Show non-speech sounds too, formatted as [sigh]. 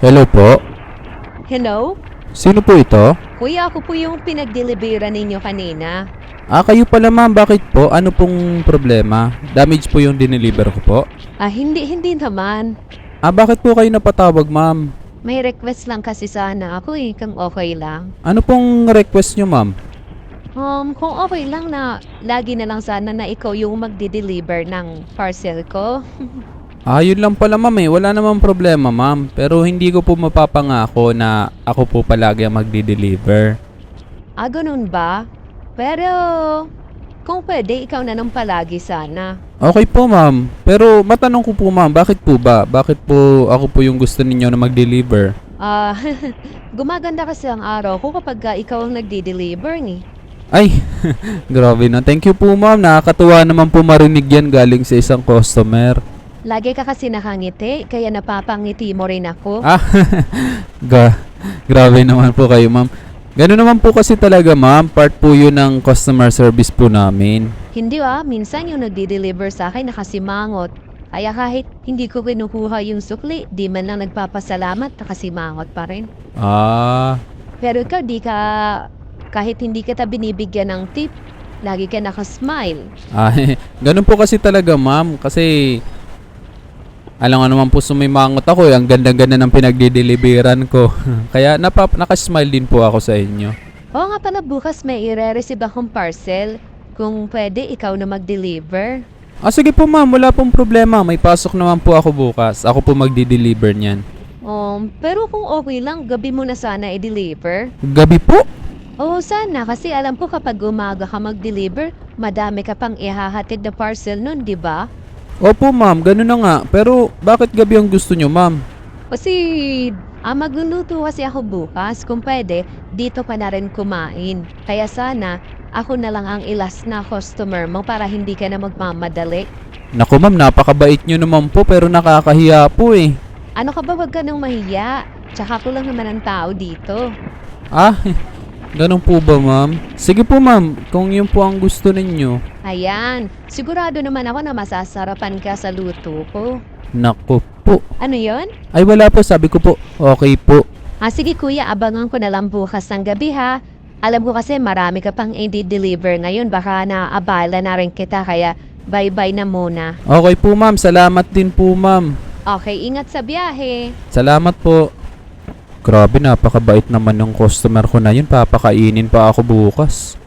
Hello po. Hello? Sino po ito? Kuya, ako po yung pinag-delibera ninyo kanina. Ah, kayo pala ma'am. Bakit po? Ano pong problema? Damage po yung dineliver ko po. Ah, hindi, hindi naman. Ah, bakit po kayo napatawag ma'am? May request lang kasi sana ako eh, kung okay lang. Ano pong request nyo ma'am? Um, kung okay lang na lagi na lang sana na ikaw yung magde-deliver ng parcel ko. [laughs] Ah, yun lang pala ma'am eh. Wala namang problema ma'am. Pero hindi ko po mapapangako na ako po palagi ang magdi-deliver. ah, ganun ba? Pero, kung pwede, ikaw na nang palagi sana. Okay po ma'am. Pero matanong ko po ma'am, bakit po ba? Bakit po ako po yung gusto ninyo na mag-deliver? Ah, [laughs] gumaganda kasi ang araw ko kapag ah, ikaw ang nagde-deliver ni. Ay, [laughs] grabe na. Thank you po ma'am. Nakakatuwa naman po marinig yan galing sa isang customer. Lagi ka kasi nakangiti, kaya napapangiti mo rin ako. Ah, [laughs] ga, grabe naman po kayo ma'am. Ganun naman po kasi talaga ma'am. Part po yun ng customer service po namin. Hindi ah, minsan yung nagde-deliver sa akin nakasimangot. Kaya kahit hindi ko kinukuha yung sukli, di man lang nagpapasalamat, nakasimangot pa rin. Ah, Pero ikaw, di ka, kahit hindi kita binibigyan ng tip, lagi ka nakasmile. ah [laughs] ganun po kasi talaga ma'am. Kasi, alam nga naman po sumimangot ako eh. Ang ganda-ganda ng pinagdi-deliveran ko. [laughs] Kaya napap nakasmile din po ako sa inyo. Oo nga pala, bukas may ire-receive akong parcel. Kung pwede, ikaw na mag-deliver. Ah, sige po ma'am. Wala pong problema. May pasok naman po ako bukas. Ako po magdi-deliver niyan. Um, pero kung okay lang, gabi mo na sana i-deliver. Gabi po? Oo, sana. Kasi alam ko kapag umaga ka mag-deliver, madami ka pang ihahatid na parcel nun, di ba? Opo ma'am, ganun na nga. Pero bakit gabi ang gusto nyo ma'am? Kasi ah, magluluto kasi ako bukas. Kung pwede, dito ka na rin kumain. Kaya sana, ako na lang ang ilas na customer mo para hindi ka na magmamadali. Naku ma'am, napakabait nyo naman po pero nakakahiya po eh. Ano ka ba wag ka nang mahiya? Tsaka ko lang naman ang tao dito. Ah, ganun po ba ma'am? Sige po ma'am, kung yun po ang gusto ninyo. Ayan, sigurado naman ako na masasarapan ka sa luto ko. Naku po. Ano yon? Ay wala po, sabi ko po, okay po. Ah, sige kuya, abangan ko na lang bukas ng gabi ha. Alam ko kasi marami ka pang i-deliver ngayon. Baka naabala na rin kita kaya bye-bye na muna. Okay po ma'am, salamat din po ma'am. Okay, ingat sa biyahe. Salamat po. Grabe, napakabait naman ng customer ko na yun. Papakainin pa ako bukas.